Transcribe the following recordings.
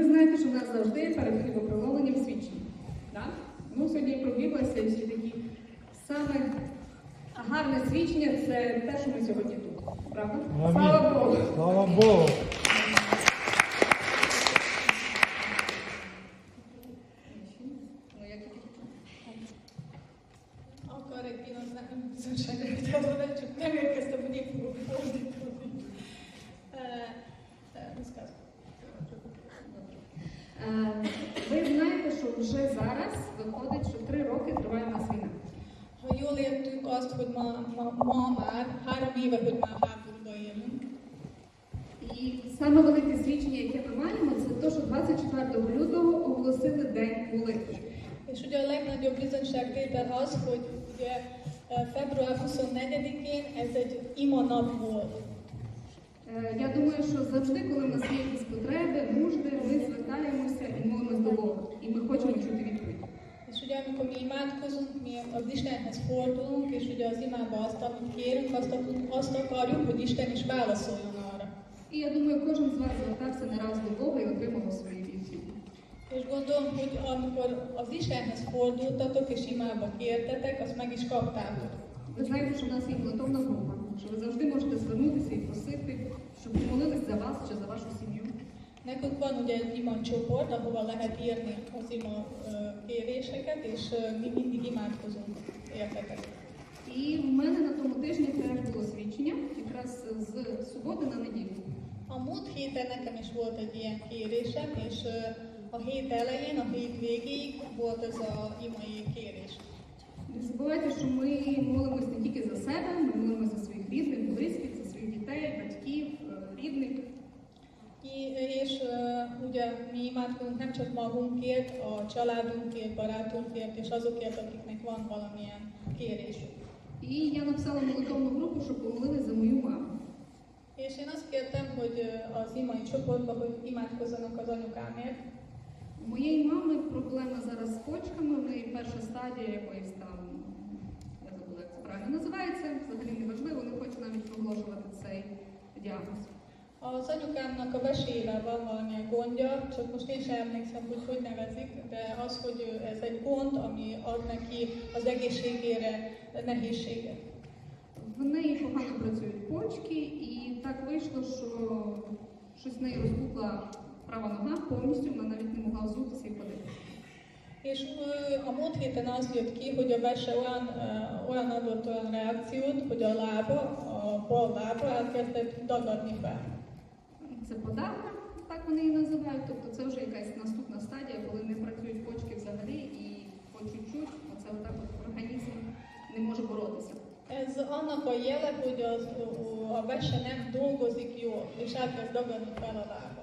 Ви знаєте, що в нас завжди перед хлібопромовленням свідчення. Так? Ну, сьогодні пробіглася і всі такі саме гарне свідчення це те, що ми сьогодні тут. Правда? Слава Богу! Слава Богу! Ну, як тільки Akar egy pillanat nem bizottságra vitázódni, csak nem érkeztem, hogy én fogok fordítani. Е, е, розказуй. Е, Ви знаєте, що вже зараз виходить, що три роки триває у нас війна. Ha jól értük azt, hogy ma, ma, ma már három éve, hogy már háborúban élünk, І саме велике свідчення, яке ми маємо, це те, що 24 лютого оголосили День молитви. és ugye a legnagyobb bizonyságtétel az, hogy ugye február 24-én ez egy ima nap volt. Я думаю, що завжди, коли в нас є якісь потреби, нужди, ми звертаємося і молимось до Бога. І ми хочемо чути ugye amikor mi imádkozunk, mi az Istenhez fordulunk, és ugye az imába azt, amit kérünk, azt, azt akarjuk, hogy Isten is válaszoljon arra. І я думаю, кожен з вас звертався не раз до Бога і отримав свої відповіді. És gondolom, hogy amikor az Istenhez fordultatok és imába kértetek, azt meg is kaptátok. Ви знаєте, що в нас є молитовна група, що ви завжди можете звернутися і просити, щоб помолились за вас чи за вашу сім'ю. Nekünk van ugye egy ima ahova lehet írni az ima kéréseket, és mi mindig imádkozunk értetek. І в мене на тому тижні теж було свідчення, якраз з суботи на неділю. A múlt héten nekem is volt egy ilyen kérésem, és a hét elején, a hét végéig volt ez a imai kérés. Не забувайте, що ми молимось не тільки за себе, ми молимося за своїх рідних, близьких, за своїх дітей, батьків, е, рідних. És ugye mi imádkozunk nem csak magunkért, a családunkért, barátunkért, és azokért, akiknek van valamilyen kérésük. І я написала молитовну групу, щоб помолились за мою маму. És én azt kértem, hogy az imai csoportba, hogy imádkozzanak az anyukámért, У моєї мами проблема зараз з почками, в неї перша стадія якоїсь там, Az anyukámnak a vesével van valamilyen gondja, csak most én sem emlékszem, hogy hogy nevezik, de az, hogy ö, ez egy gond, ami ad neki az egészségére nehézséget. В неї погано працюють почки, і так вийшло, що щось в неї розпухла права нога повністю, вона навіть не могла взутися і ходити. És ö, a múlt héten az jött ki, hogy a vese olyan, ö, olyan adott olyan reakciót, hogy a lába, a bal lába elkezdett dagadni fel. Це подагра, так вони її називають. Тобто це вже якась наступна стадія, коли не працюють почки взагалі, і по чуть-чуть оце отак от організм не може боротися. Ez annak a jele, hogy az, a vese nem dolgozik jól, és elkezd dagadni fel a lába.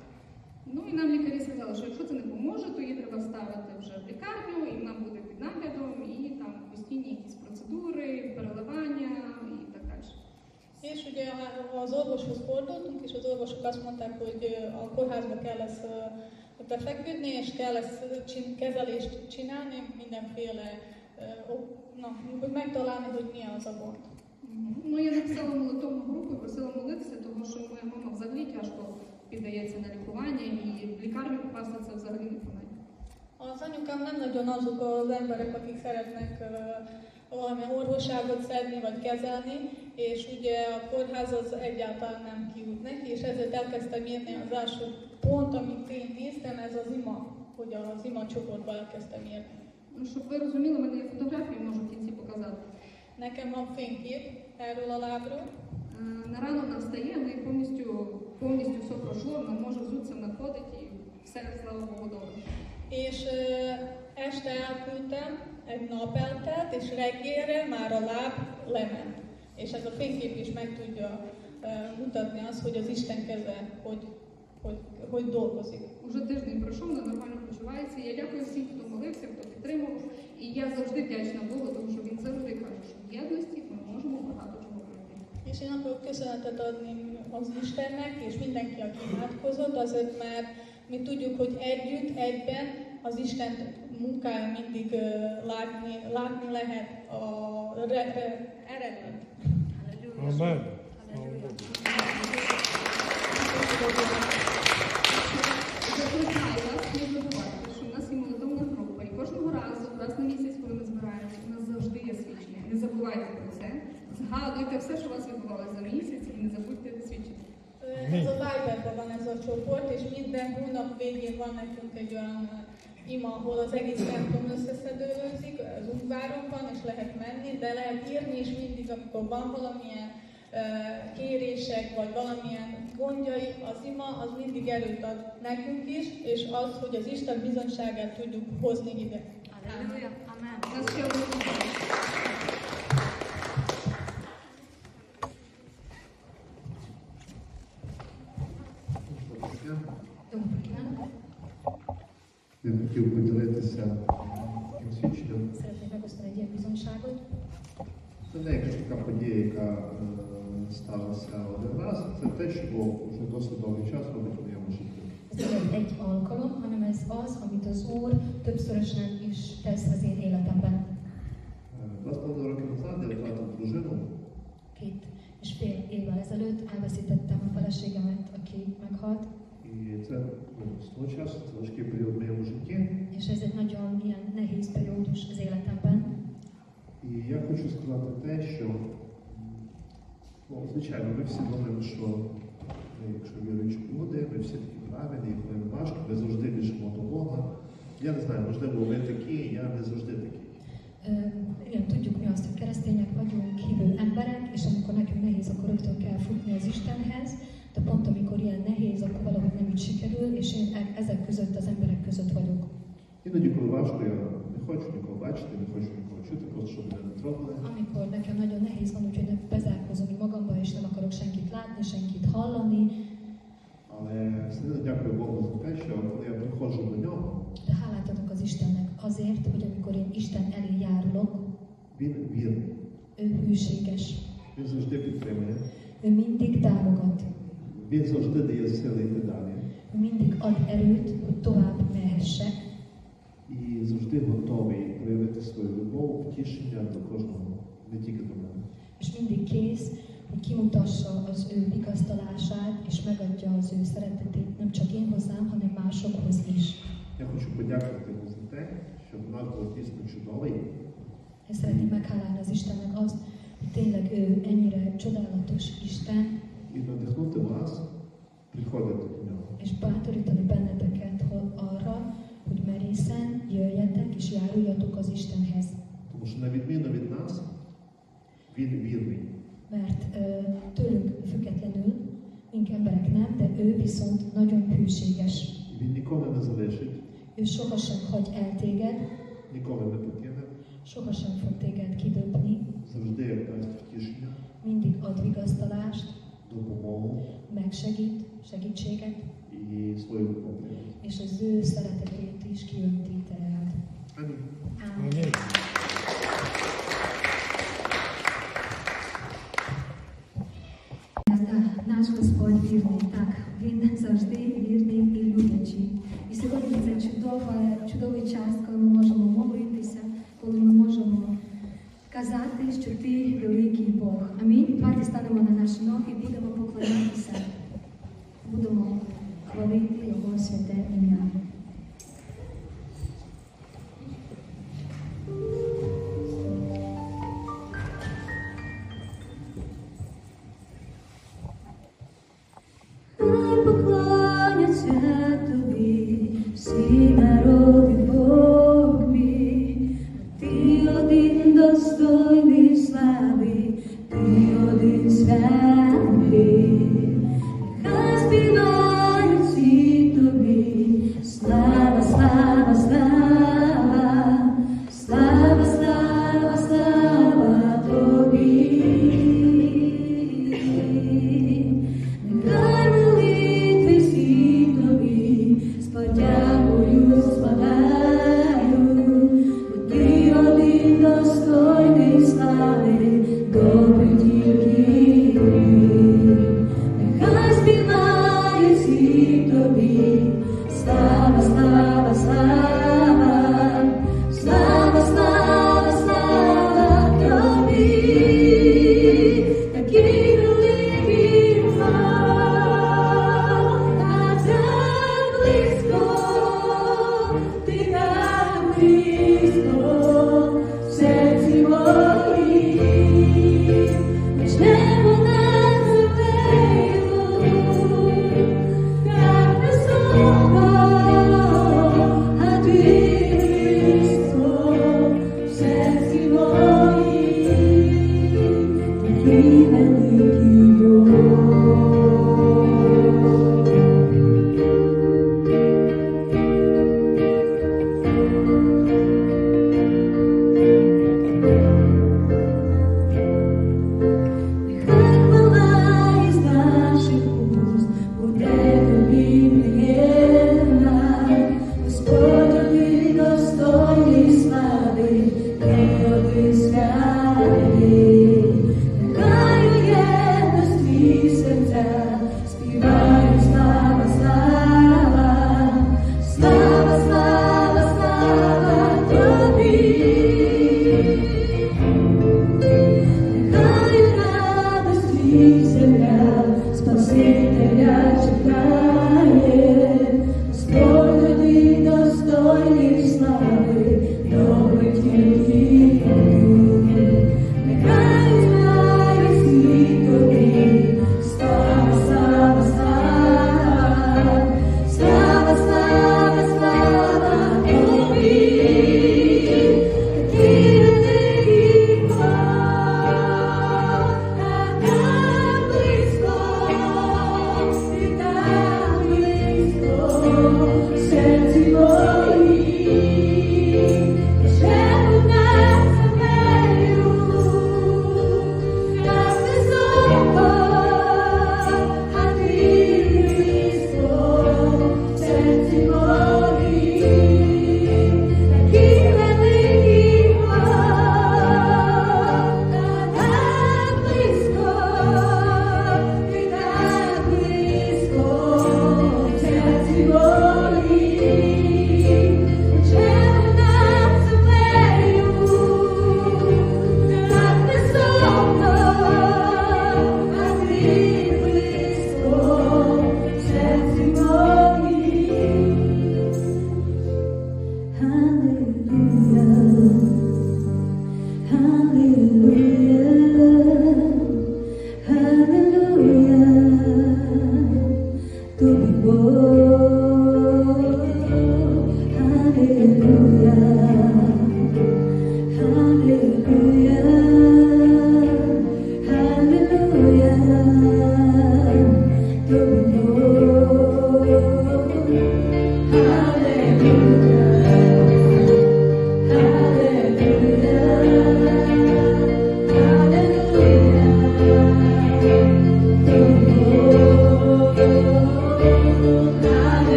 Ну і нам лікарі сказали, що якщо це не поможе, то її треба ставити вже в лікарню, і вона буде під наглядом, і там постійні якісь процедури, переливання. És ugye az orvoshoz fordultunk, és az orvosok azt mondták, hogy ö, a kórházba kell ezt ö, befeküdni, és kell ezt ö, csin- kezelést csinálni, mindenféle, ö, ok- na, hogy megtalálni, hogy mi az a gond. Мгм. Ну я написала молитовну групу і просила молитися, тому що моя мама взагалі тяжко піддається на лікування, і в лікарню попасти це взагалі не по неї. Az anyukám nem nagyon azok az emberek, akik szeretnek ö, valamilyen orvosságot szedni vagy kezelni, és ugye a kórház az egyáltalán nem kiút neki, és ezért elkezdtem írni az első pont, amit én néztem, ez az ima, hogy az ima csoportba elkezdtem írni. Ну, щоб ви розуміли, в мене є фотографії, можу в кінці показати. Nekem van fénykép erről a lábról, Е, На рано вона встає, в неї повністю, повністю все пройшло, вона може взутися, вона ходить і все, слава Богу, добре. és ö, este elküldtem, egy nap eltelt, és reggelre már a láb lement. És ez a fénykép is meg tudja ö, mutatni azt, hogy az Isten keze hogy, hogy, hogy dolgozik. Уже тиждень пройшов, вона нормально почувається. Я дякую всім, хто молився, хто підтримав. І я завжди вдячна Богу, тому що він завжди каже, що в єдності ми можемо багато чого пройти. És én akarok köszönetet adni az Istennek, és mindenki, aki imádkozott, azért mert mi tudjuk, hogy együtt, egyben az Isten munca mindig látni, látni lehet a re, re, eredményt. Amen. Кожного разу, раз на місяць, коли ми збираємося, у нас завжди є свідчення. Не забувайте про це. Згадуйте все, що у вас відбувалося за місяць, і не забудьте свідчити. Zobacsolatban ez a csoport, és minden hónap végén van nekünk egy olyan ima, ahol az egész templom összeszedőlőzik, az Ungvárokban, és lehet menni, de lehet írni, és mindig, amikor van valamilyen kérések, vagy valamilyen gondjai, az ima, az mindig erőt ad nekünk is, és az, hogy az Isten bizonyságát tudjuk hozni ide. Halleluja. Amen. У Я хотів поділитися таким свідченням. Szeretnék megosztani egy ilyen bizonyságot. Це не якась така подія, яка е, сталася один раз. Це те, що Бог вже досить довгий час робить в моєму житті. Ez nem egy alkalom, hanem ez az, amit az Úr többszörösen is tesz az én életemben. Е, Два з половиною роки назад я втратив дружину, Két és fél évvel ezelőtt elveszítettem a feleségemet, aki meghalt, І це ну, з часу це важкий період в моєму житті. és ez egy nagyon ilyen nehéz periódus az életemben. І я хочу сказати те, що ну, звичайно, ми всі думаємо, що ми, якщо віруючі люди, ми всі такі правильні, коли не важко, ми завжди біжимо до Бога. Я не знаю, можливо, ви такі, я не завжди такий. Ö, Igen, tudjuk mi azt, hogy keresztények vagyunk, hívő emberek, és amikor nekünk nehéz, akkor rögtön kell futni az Istenhez, de pont amikor ilyen nehéz, akkor valahogy nem így sikerül, és én e- ezek között, az emberek között vagyok. Іноді, коли важко, я не хочу нікого бачити, не хочу нікого чути, просто щоб мене не трогали. Amikor nekem nagyon nehéz van, úgyhogy nem bezárkozom így magamba, és nem akarok senkit látni, senkit hallani, Але все одно дякую Богу за те, що коли я приходжу до нього, de hálát adok az Istennek azért, hogy amikor én Isten elé járulok, він вірний. ő hűséges, Він завжди підтримує, ő mindig támogat, він завжди дає сили йти далі. ő mindig ad erőt, hogy tovább mehessek, І завжди готовий проявити свою любов, втішення до кожного, не тільки до мене. és mindig kész, hogy kimutassa az ő vigasztalását, és megadja az ő szeretetét nem csak én hozzám, hanem másokhoz is. Я хочу подякувати йому за те, що в нас був дійсно чудовий. Én szeretném meghálálni az Istennek azt, hogy tényleg ő ennyire csodálatos Isten, І надихнути вас приходити до нього. és bátorítani benneteket hogy arra, hogy merészen jöjjetek és járuljatok az Istenhez. Тому що на відміну від нас, він вірний. Mert ö, tőlünk függetlenül, mink emberek nem, de ő viszont nagyon hűséges. І Він ніколи не залишить, Ő sohasem hagy el téged, ніколи не покине, sohasem fog téged kidobni, завжди дасть втішення, mindig ad vigasztalást, допомогу megsegít, segítséget, і свою любов. проявить. és az ő szeretetét is kiönti te rád. Амінь. love. Yeah.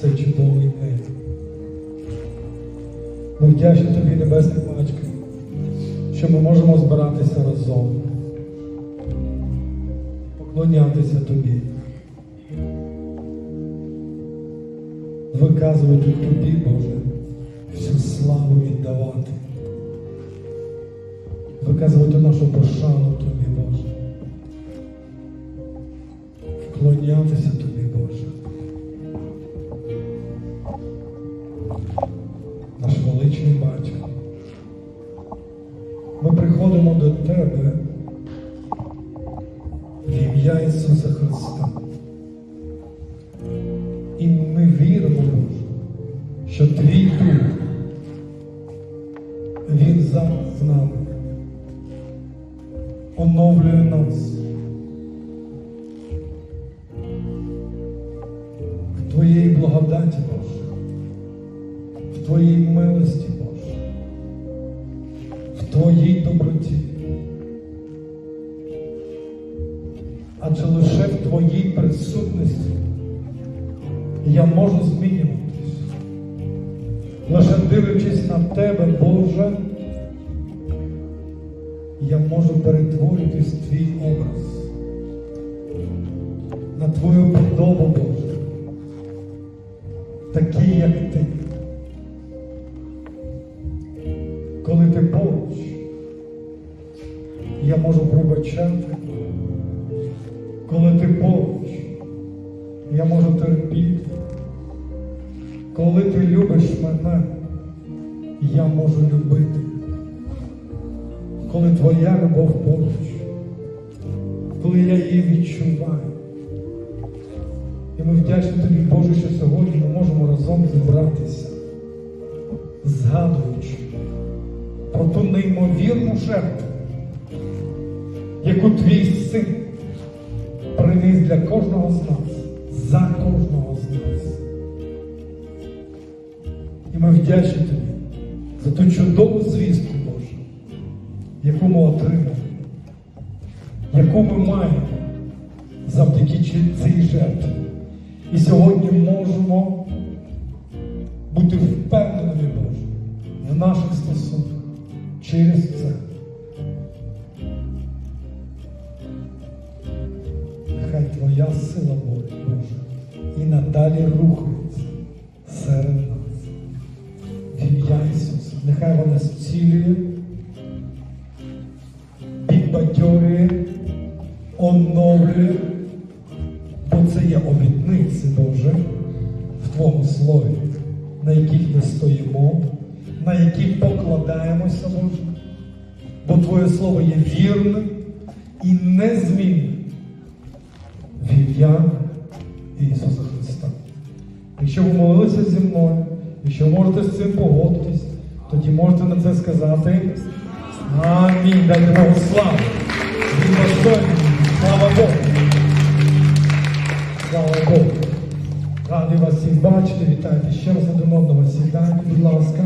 цей чудовий день. Ми вдячні тобі, Небесна Батько, що ми можемо збиратися разом, поклонятися тобі, виказувати тобі, Боже, всю славу віддавати, виказувати нашу пошану тобі, Боже, вклонятися тобі. mundo todo. Адже лише в Твоїй присутності я можу змінюватись. Лише дивлячись на Тебе, Боже, я можу перетворитись в Твій образ, на Твою подобу, Боже, такий, як Ти. Коли ти поруч, я можу пробачати. Ти любиш мене, я можу любити. Коли твоя любов поруч, коли я її відчуваю. І ми вдячні тобі, Боже, що сьогодні ми можемо разом зібратися, згадуючи про ту неймовірну жертву, яку твій син приніс для кожного з нас, вдячні тобі за ту чудову звістку, Боже, яку ми отримали, яку ми маємо завдяки цій жертві. І сьогодні можемо бути впевненими, Боже, в наших стосунках через це. Нехай Твоя сила Боже, і надалі рухається обітниці, Боже, в Твоєму слові, на яких ми стоїмо, на які покладаємося, Боже. Бо Твоє Слово є вірним і незмінним в ім'я Ісуса Христа. Якщо ви молилися зі мною, якщо можете з цим погодитись, тоді можете на це сказати Амінь. Дайте Богу славу. Слава Богу. Раков. Радий вас всіх бачити, вітайте ще раз на одного сідання, будь ласка.